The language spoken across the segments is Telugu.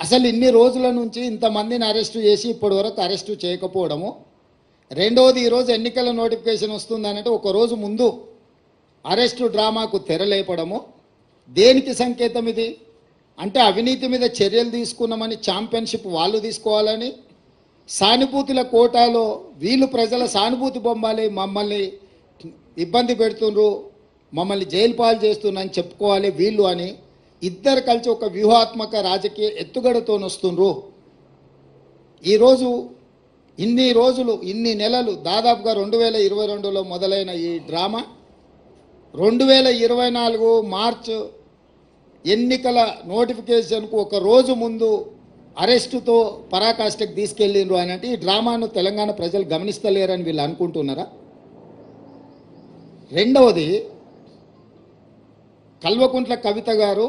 అసలు ఇన్ని రోజుల నుంచి ఇంతమందిని అరెస్టు చేసి ఇప్పటి వరకు అరెస్టు చేయకపోవడము. రెండవది ఈరోజు ఎన్నికల నోటిఫికేషన్ వస్తుందనంటే ఒకరోజు ముందు అరెస్టు డ్రామాకు తెరలేపడము దేనికి సంకేతం ఇది? అంటే అవినీతి మీద చర్యలు తీసుకున్నామని ఛాంపియన్షిప్ వాళ్ళు తీసుకోవాలని సానుభూతుల కోటాలో వీళ్ళు ప్రజల సానుభూతి బొమ్మాలి మమ్మల్ని ఇబ్బంది పెడుతుండ్రు మమ్మల్ని జైలు పాలు చేస్తున్నారని చెప్పుకోవాలి వీళ్ళు అని. ఇద్దరు కలిసి ఒక వ్యూహాత్మక రాజకీయ ఎత్తుగడతో వస్తుండ్రు ఈరోజు ఇన్ని రోజులు ఇన్ని నెలలు దాదాపుగా రెండు వేల ఇరవై రెండులో మొదలైన ఈ డ్రామా రెండు వేల ఇరవై నాలుగు మార్చ్ ఎన్నికల నోటిఫికేషన్కు ఒక రోజు ముందు అరెస్టుతో పరాకాష్ఠకు తీసుకెళ్ళిండ్రు అని అంటే ఈ డ్రామాను తెలంగాణ ప్రజలు గమనిస్తలేరని వీళ్ళు అనుకుంటున్నారా? రెండవది కల్వకుంట్ల కవిత గారు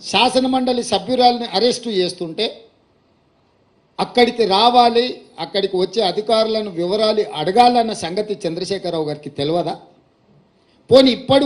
శాసన మండలి సభ్యురాలని అరెస్టు చేస్తుంటే అక్కడికి రావాలి అక్కడికి వచ్చే అధికారులను వివరాలు అడగాలన్న సంగతి చంద్రశేఖరరావు గారికి తెలియదా పోనీ ఇప్పటి